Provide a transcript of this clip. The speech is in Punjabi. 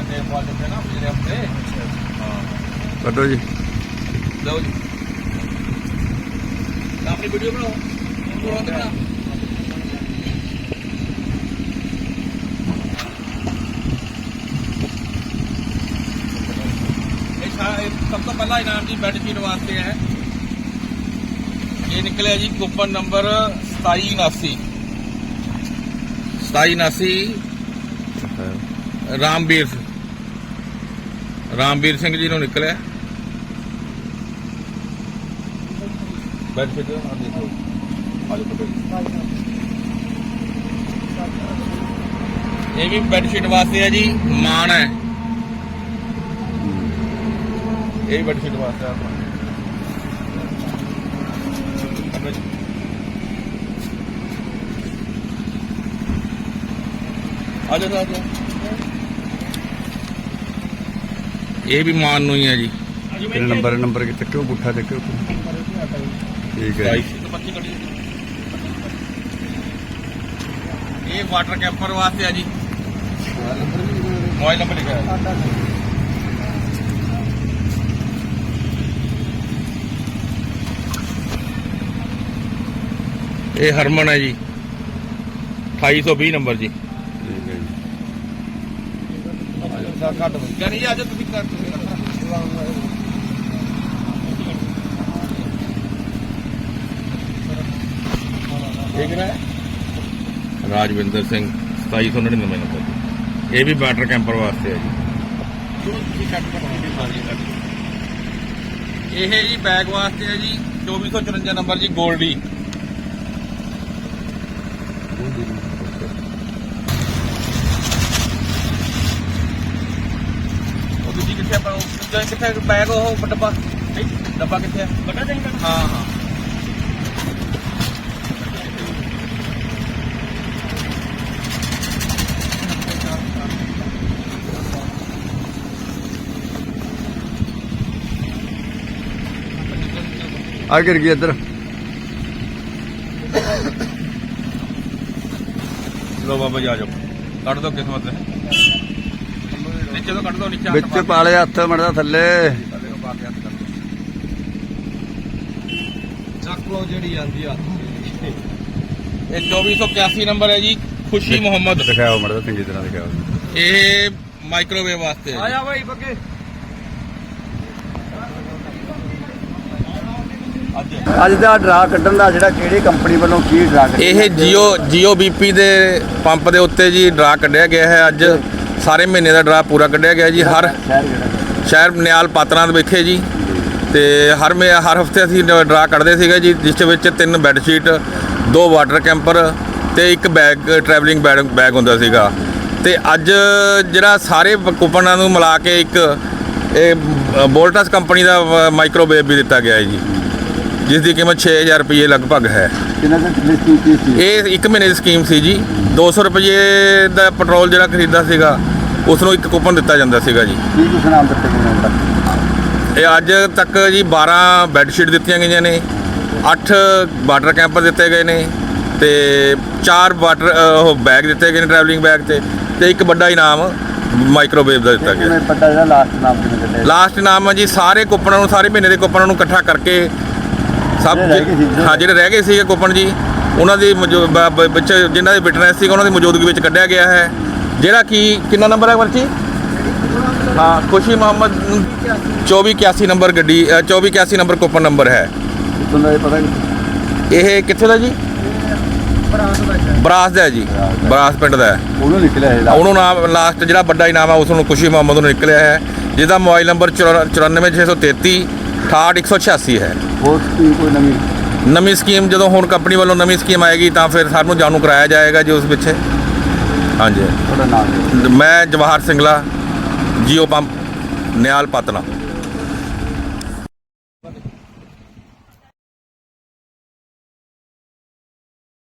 ਨਾ ਕੱਢੋ ਜੀ। ਲਓ ਜੀ। ਆਪਣੀ ਵੀਡੀਓ ਬਣਾਓ। ਇਹ ਸਭ ਤੋਂ ਪਹਿਲਾ ਇਨਾਮ ਜੀ ਬੈਡਸ਼ੀਟ ਵਾਸਤੇ ਹੈ। ਇਹ ਨਿਕਲਿਆ ਜੀ ਕੂਪਨ ਨੰਬਰ 2779 2779 ਰਾਮਵੀਰ। ਰਾਮਵੀਰ ਸਿੰਘ ਜੀ ਨੂੰ ਨਿਕਲਿਆ। ਬੈਠ ਕੇ ਆ ਦੇਖੋ ਆਜੋ ਪਕੜ ਇਹ ਵੀ ਬੈਡਸ਼ੀਟ ਵਾਸਤੇ ਹੈ ਜੀ, ਮਾਣ ਹੈ। ਇਹ ਬੈਡਸ਼ੀਟ ਵਾਸਤੇ ਆ। ਆਪਣਾ ਪਕੜ ਜੀ। ਆ ਜਾਓ ਆ ਜਾਓ ਇਹ ਵੀ ਮਾਨ ਨੂੰ ਹੀ ਹੈ ਜੀ। ਇਹ ਨੰਬਰ ਨੰਬਰ ਕਿ ਚੱਕਿਓ ਪੁੱਠਾ ਚੱਕਿਓ ਠੀਕ ਹੈ ਜੀ। ਇਹ ਵਾਟਰ ਕੈਂਪਰ ਵਾਸਤੇ ਆ ਜੀ। ਮੋਬਾਈਲ ਨੰਬਰ ਲਿਖਿਆ ਹੈ ਇਹ ਹਰਮਨ ਹੈ ਜੀ। 2820 ਨੰਬਰ ਜੀ ਠੀਕ ਹੈ ਜੀ ਘੱਟ ਨਹੀਂ ਅੱਜ ਤੁਸੀਂ ਕਰ ਠੀਕ ਹੈ ਰਾਜਵਿੰਦਰ ਸਿੰਘ 2799 ਨੰਬਰ ਜੀ। ਇਹ ਵੀ ਵਾਟਰ ਕੈਂਪਰ ਵਾਸਤੇ ਹੈ ਜੀ। ਇਹ ਜੀ ਬੈਗ ਵਾਸਤੇ ਹੈ ਜੀ 2454 ਨੰਬਰ ਜੀ 골 ਕਿੱਥੇ ਆਪਾਂ ਉਹ ਦੂਜਾ ਕਿੱਥੇ ਬੈਗ ਉਹ ਡੱਬਾ। ਡੱਬਾ ਕਿੱਥੇ ਹੈ ਵੱਡਾ ਚਾਹੀਦਾ ਹਾਂ ਹਾਂ। ਆ ਗਿਰ ਗਈ ਇੱਧਰ। ਲੋ ਬਾਬਾ ਜੀ ਆ ਜਾਓ। ਕੱਢ ਦੋ ਕਿਸਮਤ। ਹੈ ਨੀਚੇ ਤੋਂ ਕੱਢ ਦੋ ਨੀਚੇ ਹੱਥ ਵਿੱਚ ਪਾਲੇ ਹੱਥ ਮੜਦਾ ਥੱਲੇ। ਚੱਕ ਜਿਹੜੀ ਆਂਦੀ ਆ। ਇਹ 2481 ਨੰਬਰ ਹੈ ਜੀ ਖੁਸ਼ੀ ਮੁਹੰਮਦ। ਦਿਖਾਓ ਮੜਦਾ ਚੰਗੀ ਤਰ੍ਹਾਂ ਦਿਖਾਓ। ਇਹ ਮਾਈਕ੍ਰੋਵੇਵ ਵਾਸਤੇ। ਹੈ ਜੀ। ਆਇਆ ਬਾਈ ਬੱਗੇ। ਅੱਜ ਦਾ ਡਰਾ ਕੱਢਣ ਦਾ ਜਿਹੜਾ ਕਿਹੜੀ ਕੰਪਨੀ ਵੱਲੋਂ ਕੀ ਡਰਾ ਇਹ ਜੀਓ ਜੀਓ ਬੀਪੀ ਦੇ ਪੰਪ ਦੇ ਉੱਤੇ ਜੀ ਡਰਾ ਕੱਢਿਆ ਗਿਆ ਹੈ ਅੱਜ। ਸਾਰੇ ਮਹੀਨੇ ਦਾ ਡਰਾ ਪੂਰਾ ਕੱਢਿਆ ਗਿਆ ਜੀ, ਹਰ ਸ਼ਹਿਰ ਨਿਆਲ ਪਾਤਰਾਂ ਦੇ ਵਿਖੇ ਜੀ। ਤੇ ਹਰ ਮੇ, ਹਰ ਹਫ਼ਤੇ ਅਸੀਂ ਡਰਾ ਕੱਢਦੇ ਸੀਗੇ ਜੀ, ਜਿਸ ਵਿੱਚ ਤਿੰਨ ਬੈੱਡ ਸ਼ੀਟ, ਦੋ ਵਾਟਰ ਕੈਂਪਰ ਤੇ ਇੱਕ ਬੈਗ, ਟਰੈਵਲਿੰਗ ਬੈਗ ਬੈਗ ਹੁੰਦਾ ਸੀਗਾ। ਤੇ ਅੱਜ ਜਿਹੜਾ ਸਾਰੇ ਕੂਪਨਾਂ ਨੂੰ ਮਿਲਾ ਕੇ ਇੱਕ, ਇਹ ਬੋਲਟਸ ਕੰਪਨੀ ਦਾ ਮਾਈਕ੍ਰੋਵੇਵ ਵੀ ਦਿੱਤਾ ਗਿਆ ਹੈ ਜੀ। ਜਿਸ ਦੀ ਕੀਮਤ 6000 ਰੁਪਏ ਲਗਭਗ ਹੈ। ਕਿੰਨਾ ਦਿਨ ਲਿਸਟ ਕੀਤੀ ਸੀ? ਇਹ ਇੱਕ ਮਹੀਨੇ ਦੀ ਸਕੀਮ ਸੀ ਜੀ। 200 ਰੁਪਏ ਦਾ ਪੈਟਰੋਲ ਜਿਹੜਾ ਖਰੀਦਦਾ ਸੀਗਾ ਉਸ ਨੂੰ ਇੱਕ ਕੂਪਨ ਦਿੱਤਾ ਜਾਂਦਾ ਸੀਗਾ ਜੀ। ਕੀ ਕੁਛ ਨਾਮ ਦਿੱਤੇ ਗਏ ਨੇ ਹੁਣ ਤੱਕ ਇਹ ਅੱਜ ਤੱਕ ਜੀ 12 ਬੈੱਡ ਸ਼ੀਟ ਦਿੱਤੀਆਂ ਗਈਆਂ ਨੇ 8 ਵਾਟਰ ਕੈਂਪਰ ਦਿੱਤੇ ਗਏ ਨੇ ਤੇ 4 ਵਾਟਰ ਉਹ ਬੈਗ ਦਿੱਤੇ ਗਏ ਨੇ ਟਰੈਵਲਿੰਗ ਬੈਗ ਤੇ ਤੇ ਇੱਕ ਵੱਡਾ ਇਨਾਮ ਮਾਈਕ੍ਰੋਵੇਵ ਦਾ ਦਿੱਤਾ ਗਿਆ। ਕਿਵੇਂ ਪੱਟਾ ਜਿਹੜਾ ਲਾਸਟ ਨਾਮ ਕਿਵੇਂ ਲਾਸਟ ਇਨਾਮ ਹੈ ਜੀ ਸਾਰੇ ਕੂਪਨਾਂ ਨੂੰ ਸਾਰੇ ਮਹੀਨੇ ਦੇ ਕੂਪਨਾਂ ਨੂੰ ਇਕੱਠਾ ਕਰਕੇ ਸਭ ਸੀ, ਹਾਂ ਜਿਹੜੇ ਰਹਿ ਗਏ ਸੀਗੇ ਕੂਪਨ ਜੀ ਉਹਨਾਂ ਦੀ ਵਿੱਚ ਜਿਨ੍ਹਾਂ ਦੇ ਵਿਟਨੈਸ ਸੀਗਾ ਉਹਨਾਂ ਦੀ ਮੌਜੂਦਗੀ ਵਿੱਚ ਕੱਢਿਆ ਗਿਆ ਹੈ। ਜਿਹੜਾ ਕਿ ਕਿੰਨਾ ਨੰਬਰ ਹੈ ਵਰਚੀ ਹਾਂ ਖੁਸ਼ੀ ਮੁਹੰਮਦ 2481 ਨੰਬਰ ਗੱਡੀ ਅ, 2481 ਨੰਬਰ ਕੂਪਨ ਨੰਬਰ ਹੈ। ਇਹ ਕਿੱਥੇ? ਦਾ ਜੀ? ਬਰਾਸ ਦਾ ਹੈ ਜੀ। ਬਰਾਸ ਪਿੰਡ ਦਾ ਹੈ। ਉਹਨੂੰ ਨਿਕਲਿਆ ਇਹ ਉਹਨੂੰ ਨਾਮ ਲਾਸਟ ਜਿਹੜਾ ਵੱਡਾ ਇਨਾਮ ਹੈ ਉਸ ਨੂੰ ਖੁਸ਼ੀ ਮੁਹੰਮਦ ਨੂੰ ਨਿਕਲਿਆ ਹੈ। ਜਿਹਦਾ ਮੋਬਾਈਲ ਨੰਬਰ 94633 68186 ਹੈ। ਹੋਰ ਕੀ ਕੋਈ ਨਵੀਂ? ਨਵੀਂ ਸਕੀਮ ਜਦੋਂ ਹੁਣ ਕੰਪਨੀ ਵੱਲੋਂ ਨਵੀਂ ਸਕੀਮ ਆਏਗੀ ਤਾਂ ਫਿਰ ਸਾਨੂੰ ਜਾਣੂ ਕਰਾਇਆ ਜਾਏਗਾ ਜੀ ਉਸ ਪਿੱਛੇ ਹਾਂਜੀ। ਤੁਹਾਡਾ ਨਾਮ? ਮੈਂ ਜਵਾਹਰ ਸਿੰਘਲਾ ਜੀਓ ਪੰਪ ਨਿਆਲ ਪਤਨਾ।